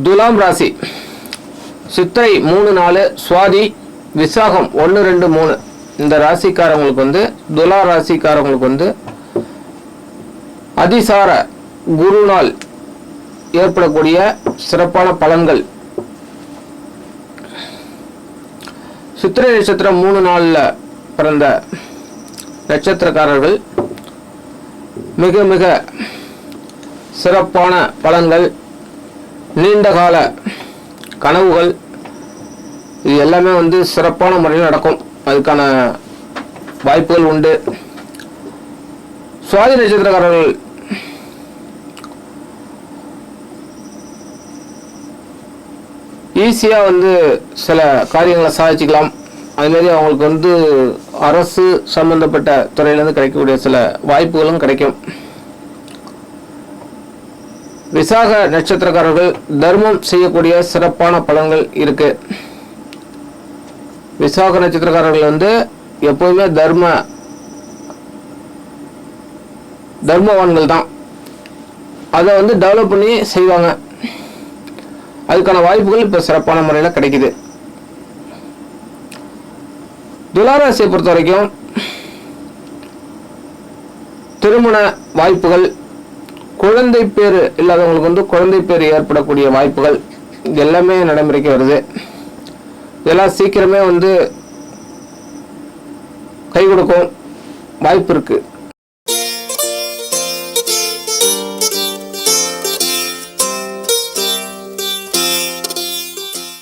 துலாம் ராசி. சித்திரை மூணு நாலு சுவாதி விசாகம் ஒன்று ரெண்டு மூணு. இந்த ராசிக்காரங்களுக்கு வந்து துலா ராசிக்காரங்களுக்கு வந்து அதிசார குருநாள் ஏற்படக்கூடிய சிறப்பான பலன்கள். சித்திரை நட்சத்திரம் மூணு நாளில் பிறந்த நட்சத்திரக்காரர்கள் மிக மிக சிறப்பான பலன்கள். நீண்ட கால கனவுகள் இது எல்லாமே வந்து சிறப்பான முறையில் நடக்கும். அதுக்கான வாய்ப்புகள் உண்டு. சுவாதி நட்சத்திரக்காரர்கள் ஈஸியாக வந்து சில காரியங்களை சாதிச்சுக்கலாம். அதுமாரி அவங்களுக்கு வந்து அரசு சம்பந்தப்பட்ட துறையிலேருந்து கிடைக்கக்கூடிய சில வாய்ப்புகளும் கிடைக்கும். விசாக நட்சத்திரக்காரர்கள் தர்மம் செய்யக்கூடிய சிறப்பான பலன்கள் இருக்கு. விசாக நட்சத்திரக்காரர்கள் வந்து எப்போதுமே தர்ம தர்மவான்கள் தான். அதை வந்து டெவலப் பண்ணி செய்வாங்க. அதுக்கான வாய்ப்புகள் இப்போ சிறப்பான முறையில் கிடைக்குது. துளாராசியை பொறுத்த வரைக்கும் திருமண வாய்ப்புகள் குழந்தை பேர் இல்லாதவங்களுக்கு வந்து குழந்தை பேர் ஏற்படக்கூடிய வாய்ப்புகள் இது எல்லாமே நடைமுறைக்கு வருது இதெல்லாம் சீக்கிரமே வந்து கை கொடுக்கும் வாய்ப்பு இருக்குது